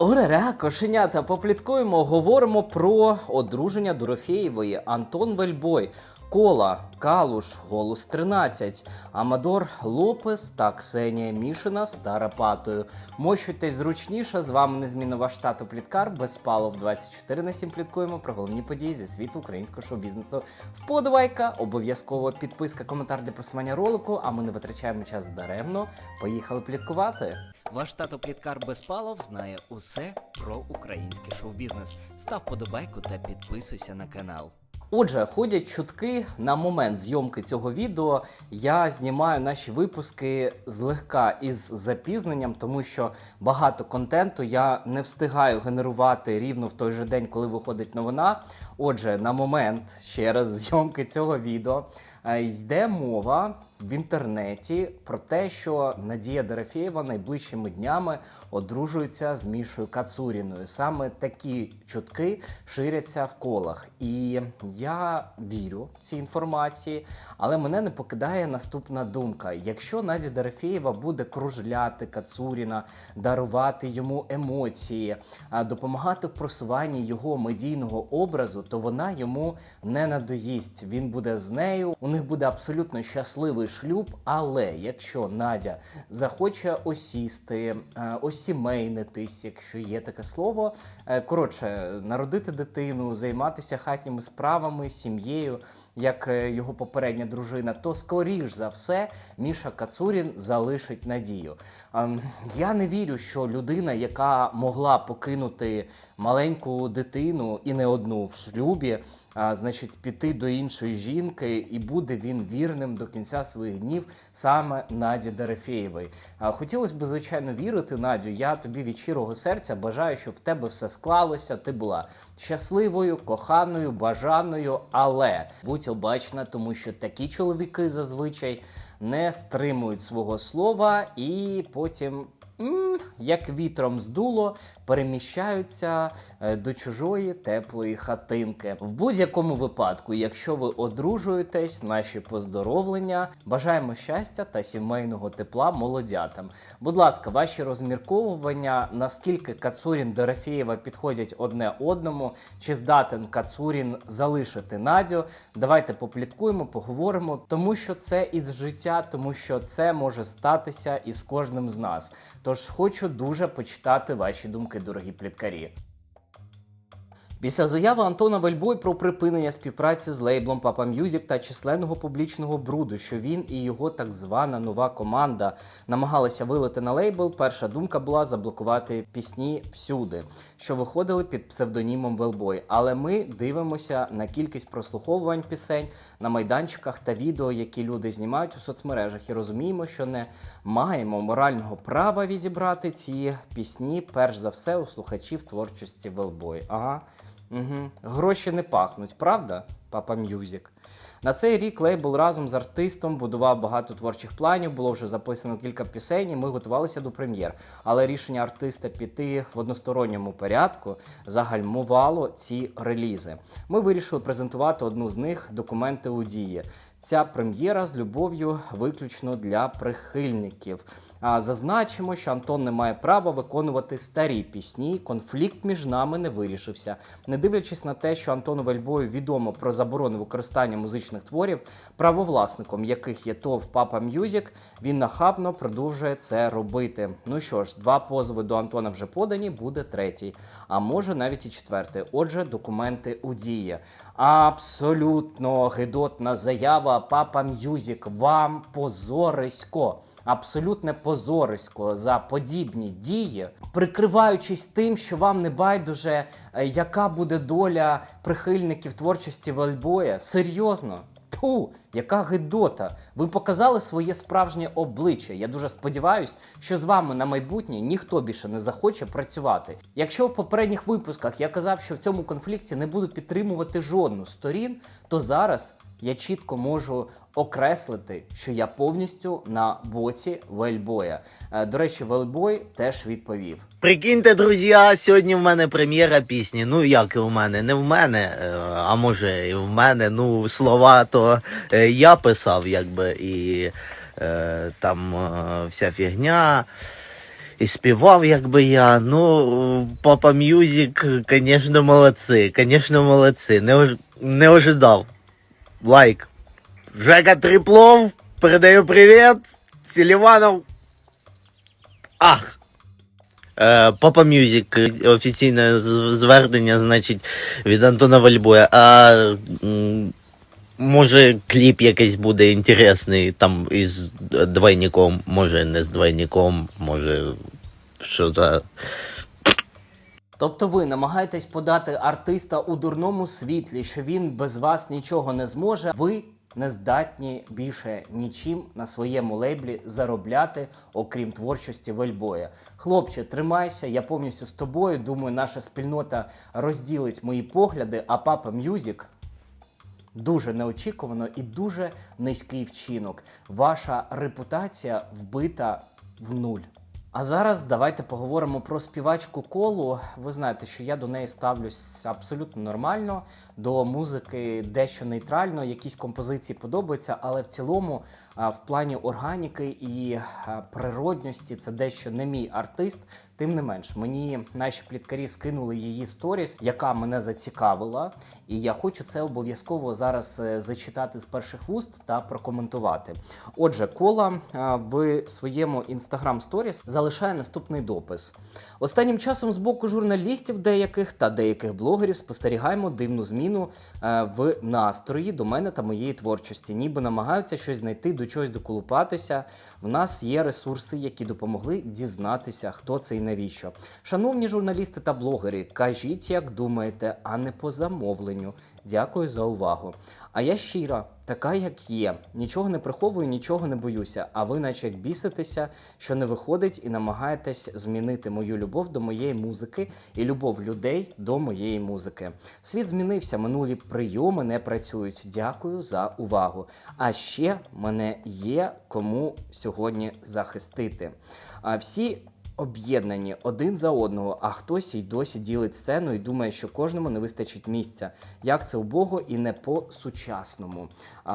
Орере, кошенята, попліткуємо, говоримо про одруження Дорофєєвої, Антон Вельбой, Кола, Калуш, Голус 13, Амадор Лопес та Ксенія Мішина з Тарапатою. Мощуйтесь зручніше, з вами незмінно ваш тато Пліткар, Безпалов 24 на 7 пліткуємо про головні події зі світу українського шоу-бізнесу. Вподобайка, обов'язково підписка, коментар для просування ролику, а ми не витрачаємо час даремно. Поїхали пліткувати. Ваш тато Пліткар Безпалов знає усе про український шоу-бізнес. Став подобайку та підписуйся на канал. Отже, ходять чутки на момент зйомки цього відео. Я знімаю наші випуски злегка із запізненням, тому що багато контенту я не встигаю генерувати рівно в той же день, коли виходить новина. Отже, на момент ще раз зйомки цього відео е, йде мова в інтернеті про те, що Надія Дорофєєва найближчими днями одружується з Мішою Кацуріною. Саме такі чутки ширяться в колах. І я вірю цій інформації, але мене не покидає наступна думка: якщо Надя Дорофєєва буде кружляти Кацуріна, дарувати йому емоції, допомагати в просуванні його медійного образу, то вона йому не надоїсть. Він буде з нею. У них буде абсолютно щасливий шлюб. Але якщо Надя захоче осісти, е, осімейнитись, якщо є таке слово, е, коротше, народити дитину, займатися хатніми справами, сім'єю, як е, його попередня дружина, то скоріш за все Міша Кацурін залишить надію. Ем, Я не вірю, що людина, яка могла покинути маленьку дитину і не одну в шлюбі, значить, піти до іншої жінки, і буде він вірним до кінця своїх днів саме Наді Дорофєєвої. А, Хотілося б, звичайно, вірити, Надю. Я тобі від щирого серця бажаю, щоб в тебе все склалося. Ти була щасливою, коханою, бажаною, але будь обачна, тому що такі чоловіки зазвичай не стримують свого слова і потім. Як вітром здуло, переміщаються е, до чужої теплої хатинки. В будь-якому випадку, якщо ви одружуєтесь, наші поздоровлення, бажаємо щастя та сімейного тепла молодятам. Будь ласка, ваші розмірковування, наскільки Кацурін Дорофєєва підходять одне одному, чи здатен Кацурін залишити Надю? Давайте попліткуємо, поговоримо, тому що це із життя, тому що це може статися із кожним з нас. Тож хочу дуже почитати ваші думки, дорогі пліткарі. Після заяви Антона Вельбой про припинення співпраці з лейблом Papa Music та численного публічного бруду, що він і його так звана нова команда намагалися вилити на лейбл, перша думка була заблокувати пісні всюди, що виходили під псевдонімом Велбой. Але ми дивимося на кількість прослуховувань пісень на майданчиках та відео, які люди знімають у соцмережах, і розуміємо, що не маємо морального права відібрати ці пісні, перш за все, у слухачів творчості Велбой. Ага. Угу. Гроші не пахнуть, правда, Папа М'юзік? На цей рік лейбл разом з артистом будував багато творчих планів, було вже записано кілька пісень, і ми готувалися до прем'єр. Але рішення артиста піти в односторонньому порядку загальмувало ці релізи. Ми вирішили презентувати одну з них документи у дії. Ця прем'єра з любов'ю виключно для прихильників. Зазначимо, що Антон не має права виконувати старі пісні. Конфлікт між нами не вирішився. Не дивлячись на те, що Антону Вельбою відомо про заборону використання музичних творів, правовласником яких є ТОВ Папа М'юзік, він нахабно продовжує це робити. Ну що ж, два позови до Антона вже подані, буде третій, а може навіть і четвертий. Отже, документи у дії. Абсолютно гидотна заява Папа М'юзік. Вам позорисько. Абсолютне позорисько за подібні дії, прикриваючись тим, що вам не байдуже, е, яка буде доля прихильників творчості Вальбоя. Серйозно. Ту, яка гидота! Ви показали своє справжнє обличчя. Я дуже сподіваюся, що з вами на майбутнє ніхто більше не захоче працювати. Якщо в попередніх випусках я казав, що в цьому конфлікті не буду підтримувати жодну сторін, то зараз я чітко можу окреслити, що я повністю на боці Вельбоя. Е, До речі, Вельбой теж відповів. Прикиньте, друзі, сьогодні в мене прем'єра пісні. Ну як і в мене, не в мене, е, а може і в мене. Ну, слова то е, я писав, якби, і там вся фігня. і співав, якби я. Ну, Папа Мюзик, звісно, молодці. Звісно, молодці. Не, ож... не ожидав. Лайк. Жека Триплов, передаю привіт. Селіванов. Ах. Е, Папа Мюзик, офіційне з- звернення, значить, від Антона Вальбоя. А м, може кліп якийсь буде інтересний, там із двойником, може не з двойником, може що за. Тобто ви намагаєтесь подати артиста у дурному світлі, що він без вас нічого не зможе. Ви не здатні більше нічим на своєму лейблі заробляти, окрім творчості вельбоя. Хлопче, тримайся, я повністю з тобою. Думаю, наша спільнота розділить мої погляди, а папа Мюзік Дуже неочікувано і дуже низький вчинок. Ваша репутація вбита в нуль. А зараз давайте поговоримо про співачку колу. Ви знаєте, що я до неї ставлюсь абсолютно нормально, до музики дещо нейтрально, якісь композиції подобаються, але в цілому, в плані органіки і природності, це дещо не мій артист. Тим не менш, мені наші пліткарі скинули її сторіс, яка мене зацікавила, і я хочу це обов'язково зараз е, зачитати з перших вуст та прокоментувати. Отже, кола в своєму інстаграм сторіс залишає наступний допис. Останнім часом з боку журналістів деяких та деяких блогерів спостерігаємо дивну зміну е, в настрої до мене та моєї творчості, ніби намагаються щось знайти, до чогось доколупатися. В нас є ресурси, які допомогли дізнатися, хто це і навіщо. Шановні журналісти та блогери, кажіть, як думаєте, а не по замовленню. Дякую за увагу. А я щира, така як є. Нічого не приховую, нічого не боюся. А ви, наче як біситеся, що не виходить, і намагаєтесь змінити мою любов до моєї музики і любов людей до моєї музики. Світ змінився, минулі прийоми не працюють. Дякую за увагу. А ще мене є кому сьогодні захистити. А всі об'єднані один за одного, а хтось й досі ділить сцену і думає, що кожному не вистачить місця. Як це убого і не по-сучасному.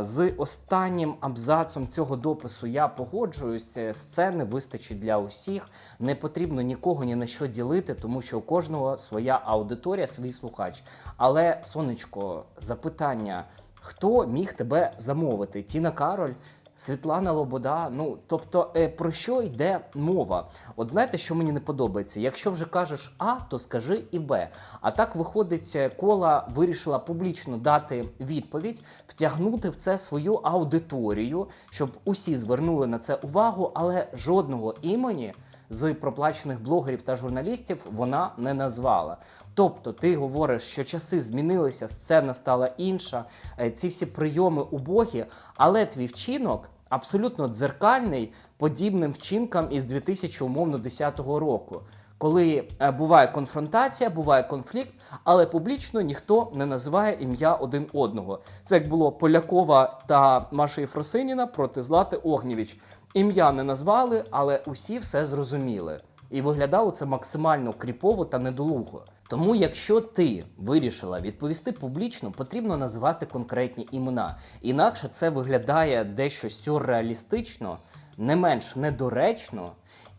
З останнім абзацом цього допису я погоджуюся. Сцени вистачить для усіх. Не потрібно нікого ні на що ділити, тому що у кожного своя аудиторія, свій слухач. Але, сонечко, запитання: хто міг тебе замовити? Тіна Кароль? Світлана Лобода, ну тобто е, про що йде мова? От знаєте, що мені не подобається? Якщо вже кажеш А, то скажи і Б. А так виходить, е, кола вирішила публічно дати відповідь, втягнути в це свою аудиторію, щоб усі звернули на це увагу, але жодного імені. З проплачених блогерів та журналістів вона не назвала. Тобто, ти говориш, що часи змінилися, сцена стала інша, е, ці всі прийоми убогі, але твій вчинок абсолютно дзеркальний подібним вчинкам із 2010 року. Коли е, буває конфронтація, буває конфлікт, але публічно ніхто не називає ім'я один одного. Це як було Полякова та Маша Єфросиніна проти Злати Огнєвіч. Ім'я не назвали, але усі все зрозуміли. І виглядало це максимально кріпово та недолуго. Тому, якщо ти вирішила відповісти публічно, потрібно називати конкретні імена. Інакше це виглядає дещо сюрреалістично, не менш недоречно,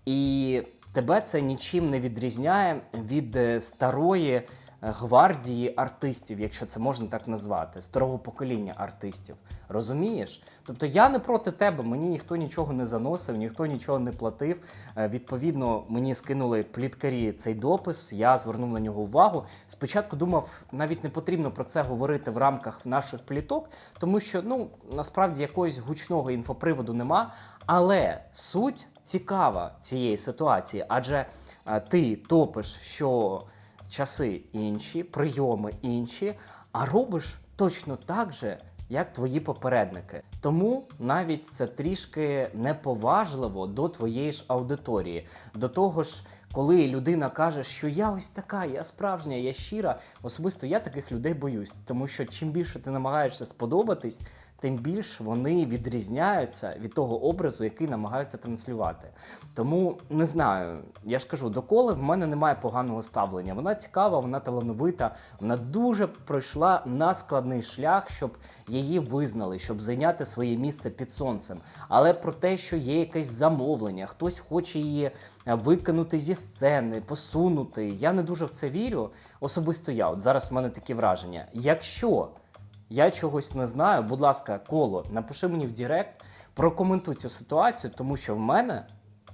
і тебе це нічим не відрізняє від е, старої гвардії артистів, якщо це можна так назвати, старого покоління артистів. Розумієш? Тобто я не проти тебе, мені ніхто нічого не заносив, ніхто нічого не платив. Е, Відповідно, мені скинули пліткарі цей допис. Я звернув на нього увагу. Спочатку думав, навіть не потрібно про це говорити в рамках наших пліток, тому що ну насправді якогось гучного інфоприводу нема. Але суть цікава цієї ситуації, адже е, ти топиш, що часи інші, прийоми інші, а робиш точно так же, як твої попередники. Тому навіть це трішки неповажливо до твоєї ж аудиторії. До того ж, коли людина каже, що я ось така, я справжня, я щира, особисто я таких людей боюсь, тому що чим більше ти намагаєшся сподобатись, тим більш вони відрізняються від того образу, який намагаються транслювати. Тому не знаю, я ж кажу, до коли в мене немає поганого ставлення. Вона цікава, вона талановита, вона дуже пройшла на складний шлях, щоб її визнали, щоб зайняти своє місце під сонцем. Але про те, що є якесь замовлення, хтось хоче її е, викинути зі сцени, посунути. Я не дуже в це вірю. Особисто я. От зараз в мене такі враження. Якщо я чогось не знаю, будь ласка, коло, напиши мені в Директ, прокоментуй цю ситуацію, тому що в мене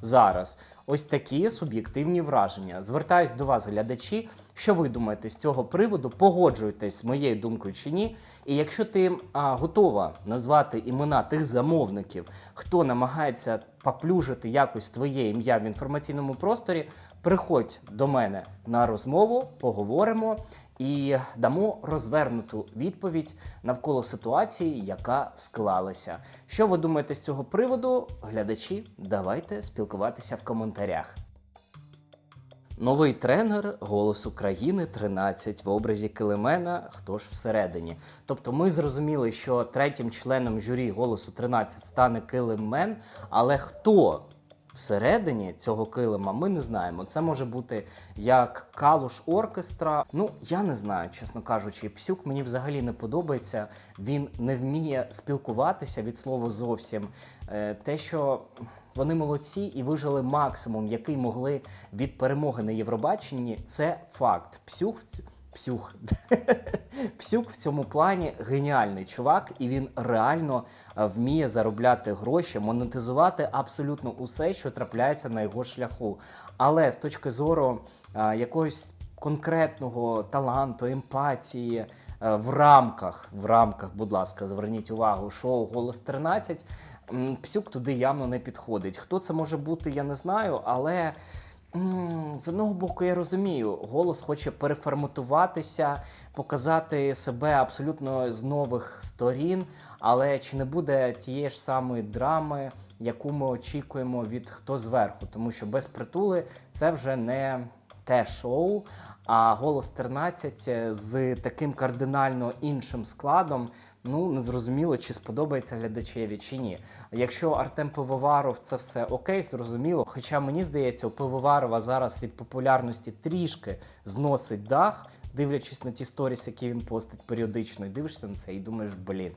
зараз ось такі суб'єктивні враження. Звертаюсь до вас, глядачі. Що ви думаєте з цього приводу? Погоджуєтесь з моєю думкою чи ні? І якщо ти а, готова назвати імена тих замовників, хто намагається поплюжити якось твоє ім'я в інформаційному просторі, приходь до мене на розмову, поговоримо і дамо розвернуту відповідь навколо ситуації, яка склалася. Що ви думаєте з цього приводу? Глядачі, давайте спілкуватися в коментарях. Новий тренер Голос України 13 в образі Килимена. Хто ж всередині? Тобто, ми зрозуміли, що третім членом журі голосу 13 стане Килимен, але хто всередині цього килима, ми не знаємо. Це може бути як калуш оркестра. Ну я не знаю, чесно кажучи. Псюк мені взагалі не подобається. Він не вміє спілкуватися від слова зовсім. Е, Те, що вони молодці і вижили максимум, який могли від перемоги на Євробаченні. Це факт. Псюх. Псюх. Псюк в цьому плані геніальний чувак, і він реально е, вміє заробляти гроші, монетизувати абсолютно усе, що трапляється на його шляху. Але з точки зору е, якогось конкретного таланту, емпатії е, в рамках, в рамках, будь ласка, зверніть увагу, шоу Голос 13. м, Псюк туди явно не підходить. Хто це може бути, я не знаю, але. З одного боку, я розумію, голос хоче переформатуватися, показати себе абсолютно з нових сторін, але чи не буде тієї ж самої драми, яку ми очікуємо від хто зверху? Тому що без притули це вже не те шоу. А голос 13 з таким кардинально іншим складом. Ну не зрозуміло, чи сподобається глядачеві чи ні. Якщо Артем Пивоваров це все окей, зрозуміло. Хоча мені здається, у Пивоварова зараз від популярності трішки зносить дах, дивлячись на ті сторіс, які він постить періодично, і дивишся на це і думаєш, блін.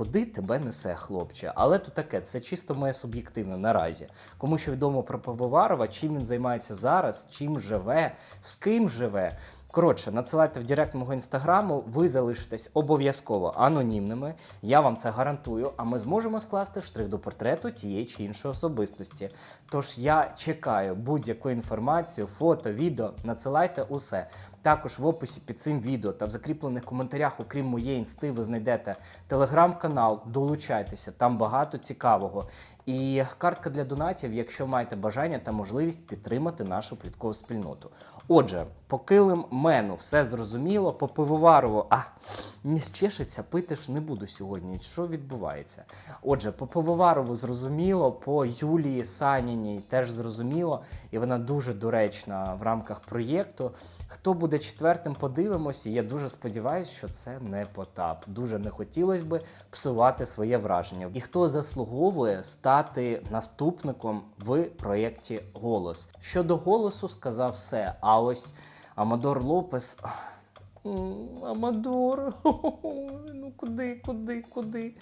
Куди тебе несе, хлопче? Але то таке, це чисто моє суб'єктивне наразі. Кому що відомо про Пивоварова, чим він займається зараз, чим живе, з ким живе. Коротше, надсилайте в директ мого інстаграму, ви залишитесь обов'язково анонімними. Я вам це гарантую. А ми зможемо скласти штрих до портрету тієї чи іншої особистості. Тож я чекаю будь-яку інформацію, фото, відео, надсилайте усе. Також в описі під цим відео та в закріплених коментарях, окрім моєї інсти, ви знайдете телеграм-канал. Долучайтеся, там багато цікавого. І картка для донатів, якщо маєте бажання та можливість підтримати нашу пліткову спільноту. Отже, по килим мену все зрозуміло, по пивоварову, а не щешиться, пити ж не буду сьогодні. Що відбувається? Отже, по пивоварову зрозуміло, по Юлії Саніній теж зрозуміло, і вона дуже доречна в рамках проєкту. Хто буде четвертим, подивимось. І я дуже сподіваюся, що це не Потап. Дуже не хотілося би псувати своє враження. І хто заслуговує стати наступником в проєкті Голос. Щодо голосу, сказав все. А ось Амадор Лопес. Амадор, ну куди, куди, куди?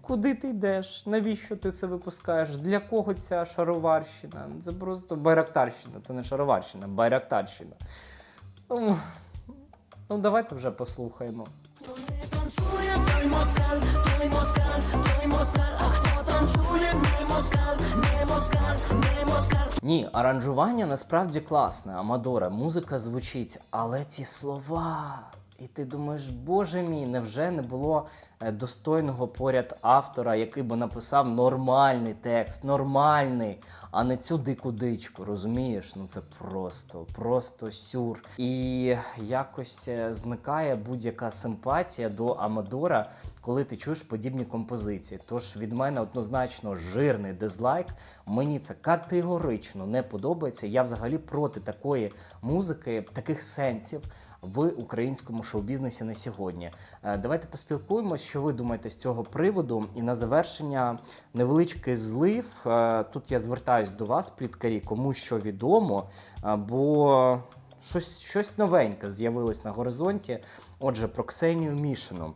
Куди ти йдеш? Навіщо ти це випускаєш? Для кого ця шароварщина? Це просто байрактарщина, це не шароварщина, байрактарщина. Ну, давайте вже послухаємо. Той москаль, той москаль, той Ні, аранжування насправді класне, Амадора, музика звучить, але ці слова. І ти думаєш, боже мій, невже не було достойного поряд автора, який би написав нормальний текст, нормальний, а не цю дику дичку, розумієш? Ну це просто, просто сюр. І якось е, зникає будь-яка симпатія до Амадора, коли ти чуєш подібні композиції. Тож від мене однозначно жирний дизлайк. Мені це категорично не подобається. Я взагалі проти такої музики, таких сенсів. В українському шоу-бізнесі на сьогодні. Е, Давайте поспілкуємося, що ви думаєте з цього приводу. І на завершення невеличкий злив. Е, Тут я звертаюсь до вас, пліткарі, кому що відомо, е, бо щось, щось новеньке з'явилось на горизонті. Отже, про Ксенію Мішину.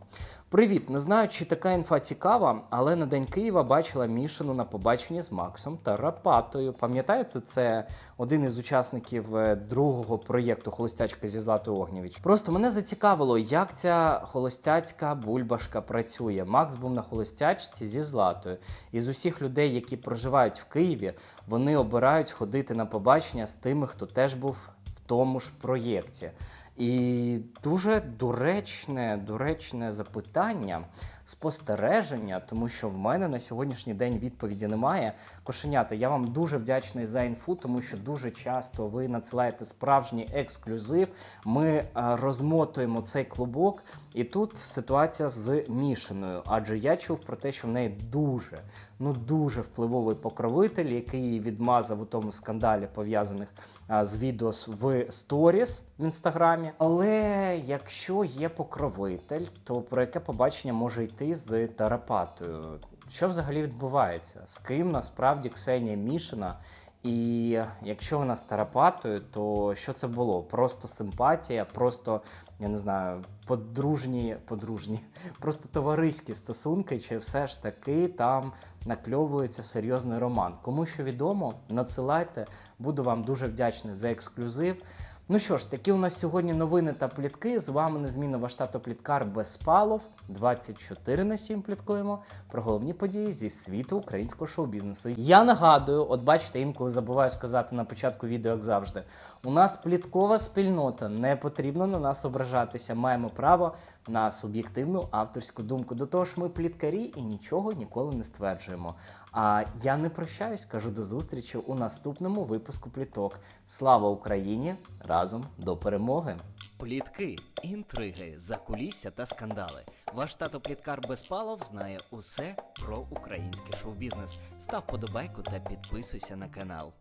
Привіт, не знаю, чи така інфа цікава, але на День Києва бачила Мішину на побаченні з Максом та Рапатою. Пам'ятаєте, це один із учасників е, другого проєкту Холостячка зі Златою Огнєвіч. Просто мене зацікавило, як ця холостяцька бульбашка працює. Макс був на холостячці зі Златою. І з усіх людей, які проживають в Києві, вони обирають ходити на побачення з тими, хто теж був в тому ж проєкті. І дуже доречне, доречне запитання, спостереження, тому що в мене на сьогоднішній день відповіді немає. Кошенята, я вам дуже вдячний за інфу, тому що дуже часто ви надсилаєте справжній ексклюзив. Ми е, розмотуємо цей клубок, і тут ситуація з Мішиною. Адже я чув про те, що в неї дуже, ну дуже впливовий покровитель, який її відмазав у тому скандалі, пов'язаних з відео в сторіс в інстаграмі. Але якщо є покровитель, то про яке побачення може йти з Тарапатою? Що взагалі відбувається? З ким насправді Ксенія Мішина? І якщо вона з Тарапатою, то що це було? Просто симпатія, просто я не знаю, подружні, подружні, просто товариські стосунки, чи все ж таки там накльовується серйозний роман. Кому що відомо, надсилайте. Буду вам дуже вдячний за ексклюзив. Ну що ж, такі у нас сьогодні новини та плітки. З вами незмінно ваш тато Пліткар Безпалов. 24 на 7 пліткуємо про головні події зі світу українського шоу-бізнесу. Я нагадую, от бачите, інколи забуваю сказати на початку відео, як завжди. У нас пліткова спільнота, не потрібно на нас ображатися. Маємо право на суб'єктивну авторську думку. До того ж, ми пліткарі і нічого ніколи не стверджуємо. А я не прощаюсь, кажу до зустрічі у наступному випуску пліток. Слава Україні! Разом до перемоги! Плітки, інтриги, закулісся та скандали. Ваш тато Пліткар Безпалов знає усе про український шоу-бізнес. Став подобайку та підписуйся на канал.